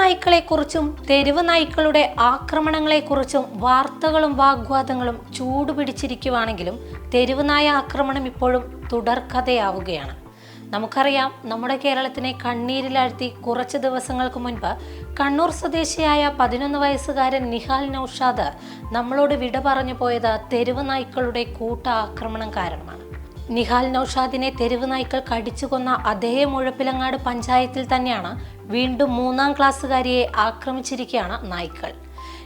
നായ്ക്കളെക്കുറിച്ചും തെരുവ് നായ്ക്കളുടെ ആക്രമണങ്ങളെക്കുറിച്ചും വാർത്തകളും വാഗ്വാദങ്ങളും ചൂടുപിടിച്ചിരിക്കുവാണെങ്കിലും തെരുവ് നായ ആക്രമണം ഇപ്പോഴും തുടർക്കഥയാവുകയാണ്. നമുക്കറിയാം നമ്മുടെ കേരളത്തിനെ കണ്ണീരിലാഴ്ത്തി കുറച്ച് ദിവസങ്ങൾക്ക് മുൻപ് കണ്ണൂർ സ്വദേശിയായ പതിനൊന്ന് വയസ്സുകാരൻ നിഹാൽ നൌഷാദ് നമ്മളോട് വിട പറഞ്ഞു പോയത് തെരുവ് നായ്ക്കളുടെ കൂട്ട ആക്രമണം കാരണമാണ്. നിഹാൽ നൌഷാദിനെ തെരുവ് നായ്ക്കൾ കടിച്ചു കൊന്ന അതേ മുഴപ്പിലങ്ങാട് പഞ്ചായത്തിൽ തന്നെയാണ് വീണ്ടും മൂന്നാം ക്ലാസ്സുകാരിയെ ആക്രമിച്ചിരിക്കുകയാണ് നായ്ക്കൾ.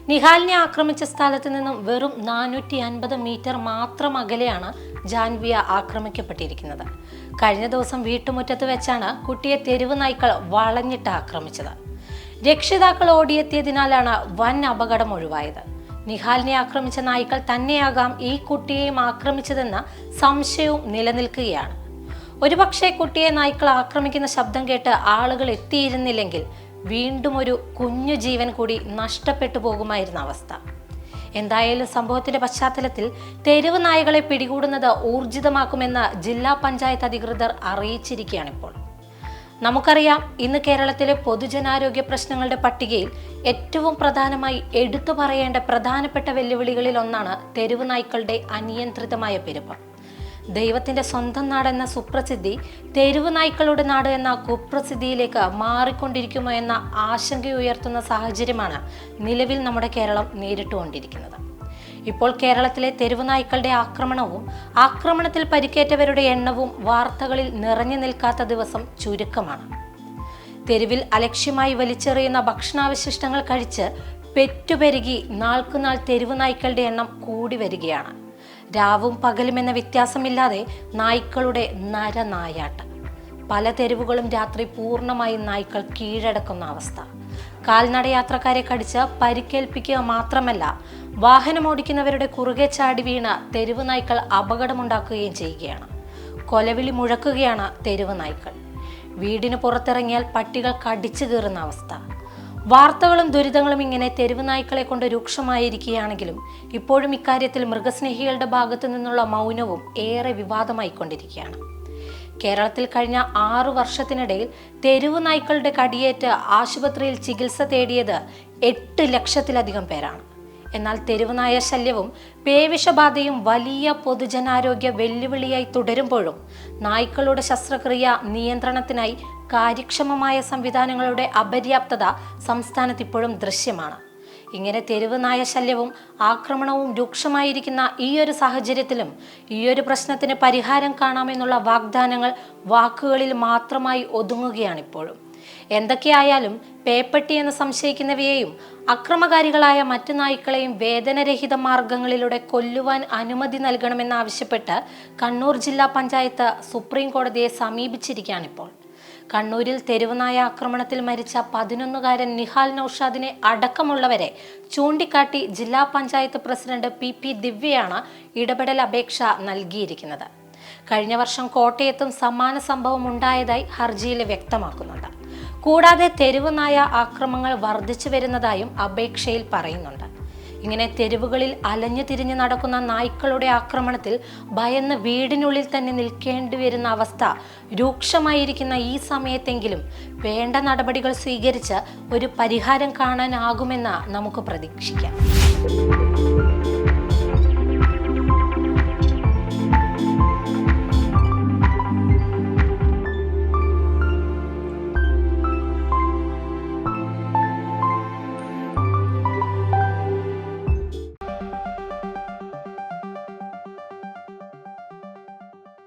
നിഹാലിനെ ആക്രമിച്ച സ്ഥലത്ത് നിന്നും വെറും നാനൂറ്റി അൻപത് മീറ്റർ മാത്രം അകലെയാണ് ജാൻവിയ ആക്രമിക്കപ്പെട്ടിരിക്കുന്നത്. കഴിഞ്ഞ ദിവസം വീട്ടുമുറ്റത്ത് വെച്ചാണ് കുട്ടിയെ തെരുവ് നായ്ക്കൾ വളഞ്ഞിട്ട് ആക്രമിച്ചത്. രക്ഷിതാക്കൾ ഓടിയെത്തിയതിനാലാണ് വൻ അപകടം ഒഴിവായത്. നിഹാലിനെ ആക്രമിച്ച നായ്ക്കൾ തന്നെയാകാം ഈ കുട്ടിയെയും ആക്രമിച്ചതെന്ന സംശയവും നിലനിൽക്കുകയാണ്. ഒരുപക്ഷെ കുട്ടിയെ നായ്ക്കൾ ആക്രമിക്കുന്ന ശബ്ദം കേട്ട് ആളുകൾ എത്തിയിരുന്നില്ലെങ്കിൽ വീണ്ടും ഒരു കുഞ്ഞു ജീവൻ കൂടി നഷ്ടപ്പെട്ടു പോകുമായിരുന്ന അവസ്ഥ. എന്തായാലും സംഭവത്തിന്റെ പശ്ചാത്തലത്തിൽ തെരുവ് നായകളെ പിടികൂടുന്നത് ഊർജിതമാക്കുമെന്ന് ജില്ലാ പഞ്ചായത്ത് അധികൃതർ അറിയിച്ചിരിക്കുകയാണിപ്പോൾ. നമുക്കറിയാം ഇന്ന് കേരളത്തിലെ പൊതുജനാരോഗ്യ പ്രശ്നങ്ങളുടെ പട്ടികയിൽ ഏറ്റവും പ്രധാനമായി എടുത്തു പറയേണ്ട പ്രധാനപ്പെട്ട വെല്ലുവിളികളിൽ ഒന്നാണ് തെരുവ് നായ്ക്കളുടെ അനിയന്ത്രിതമായ പെരുപ്പം. ദൈവത്തിന്റെ സ്വന്തം നാടെന്ന സുപ്രസിദ്ധി തെരുവ് നായ്ക്കളുടെ നാട് എന്ന കുപ്രസിദ്ധിയിലേക്ക് മാറിക്കൊണ്ടിരിക്കുമോ എന്ന ആശങ്കയുയർത്തുന്ന സാഹചര്യമാണ് നിലവിൽ നമ്മുടെ കേരളം നേരിട്ടുകൊണ്ടിരിക്കുന്നത്. ഇപ്പോൾ കേരളത്തിലെ തെരുവുനായ്ക്കളുടെ ആക്രമണവും ആക്രമണത്തിൽ പരിക്കേറ്റവരുടെ എണ്ണവും വാർത്തകളിൽ നിറഞ്ഞു നിൽക്കാത്ത ദിവസം ചുരുക്കമാണ്. തെരുവിൽ അലക്ഷ്യമായി വലിച്ചെറിയുന്ന ഭക്ഷണാവശിഷ്ടങ്ങൾ കഴിച്ച് പെറ്റുപെരുകി നാൾക്കുനാൾ തെരുവുനായ്ക്കളുടെ എണ്ണം കൂടി വരികയാണ്. രാവും പകലും എന്ന വ്യത്യാസമില്ലാതെ നായ്ക്കളുടെ നരനായാട്ട്. പല തെരുവുകളും രാത്രി പൂർണമായും നായ്ക്കൾ കീഴടക്കുന്ന അവസ്ഥ. കാൽനട യാത്രക്കാരെ കടിച്ച് പരിക്കേൽപ്പിക്കുക മാത്രമല്ല വാഹനമോടിക്കുന്നവരുടെ കുറുകെ ചാടി വീണ തെരുവ് നായ്ക്കൾ അപകടമുണ്ടാക്കുകയും ചെയ്യുകയാണ്. കൊലവിളി മുഴക്കുകയാണ് തെരുവ് നായ്ക്കൾ. വീടിന് പുറത്തിറങ്ങിയാൽ പട്ടികൾ കടിച്ചു കീറുന്ന അവസ്ഥ. വാർത്തകളും ദുരിതങ്ങളും ഇങ്ങനെ തെരുവ് നായ്ക്കളെ കൊണ്ട് രൂക്ഷമായിരിക്കുകയാണെങ്കിലും ഇപ്പോഴും ഇക്കാര്യത്തിൽ മൃഗസ്നേഹികളുടെ ഭാഗത്തു നിന്നുള്ള മൗനവും ഏറെ വിവാദമായിക്കൊണ്ടിരിക്കുകയാണ്. കേരളത്തിൽ കഴിഞ്ഞ ആറു വർഷത്തിനിടയിൽ തെരുവു നായ്ക്കളുടെ കടിയേറ്റ് ആശുപത്രിയിൽ ചികിത്സ തേടിയത് എട്ട് ലക്ഷത്തിലധികം പേരാണ്. എന്നാൽ തെരുവുനായ ശല്യവും പേവിഷബാധയും വലിയ പൊതുജനാരോഗ്യ വെല്ലുവിളിയായി തുടരുമ്പോഴും നായ്ക്കളുടെ ശസ്ത്രക്രിയ നിയന്ത്രണത്തിനായി കാര്യക്ഷമമായ സംവിധാനങ്ങളുടെ അപര്യാപ്തത സംസ്ഥാനത്ത് ഇപ്പോഴും ദൃശ്യമാണ്. ഇങ്ങനെ തെരുവ് നായ ശല്യവും ആക്രമണവും രൂക്ഷമായിരിക്കുന്ന ഈ ഒരു സാഹചര്യത്തിലും ഈ ഒരു പ്രശ്നത്തിന് പരിഹാരം കാണാമെന്നുള്ള വാഗ്ദാനങ്ങൾ വാക്കുകളിൽ മാത്രമായി ഒതുങ്ങുകയാണിപ്പോഴും. എന്തൊക്കെയായാലും പേപ്പട്ടി എന്ന് സംശയിക്കുന്നവയെയും അക്രമകാരികളായ മറ്റു നായ്ക്കളെയും വേദനരഹിത മാർഗങ്ങളിലൂടെ കൊല്ലുവാൻ അനുമതി നൽകണമെന്നാവശ്യപ്പെട്ട് കണ്ണൂർ ജില്ലാ പഞ്ചായത്ത് സുപ്രീം കോടതിയെ സമീപിച്ചിരിക്കുകയാണിപ്പോൾ. കണ്ണൂരിൽ തെരുവുനായ ആക്രമണത്തിൽ മരിച്ച പതിനൊന്നുകാരൻ നിഹാൽ നൌഷാദിനെ അടക്കമുള്ളവരെ ചൂണ്ടിക്കാട്ടി ജില്ലാ പഞ്ചായത്ത് പ്രസിഡന്റ് പി പി ദിവ്യയാണ് ഇടപെടൽ അപേക്ഷ നൽകിയിരിക്കുന്നത്. കഴിഞ്ഞ വർഷം കോട്ടയത്തും സമാന സംഭവം ഉണ്ടായതായി ഹർജിയിൽ വ്യക്തമാക്കുന്നുണ്ട്. കൂടാതെ തെരുവുനായ ആക്രമങ്ങൾ വർദ്ധിച്ചു വരുന്നതായും അപേക്ഷയിൽ പറയുന്നുണ്ട്. ഇങ്ങനെ തെരുവുകളിൽ അലഞ്ഞു തിരിഞ്ഞ് നടക്കുന്ന നായ്ക്കളുടെ ആക്രമണത്തിൽ ഭയന്ന് വീടിനുള്ളിൽ തന്നെ നിൽക്കേണ്ടി വരുന്ന അവസ്ഥ രൂക്ഷമായിരിക്കുന്ന ഈ സമയത്തെങ്കിലും വേണ്ട നടപടികൾ സ്വീകരിച്ച് ഒരു പരിഹാരം കാണാനാകുമെന്ന് നമുക്ക് പ്രതീക്ഷിക്കാം.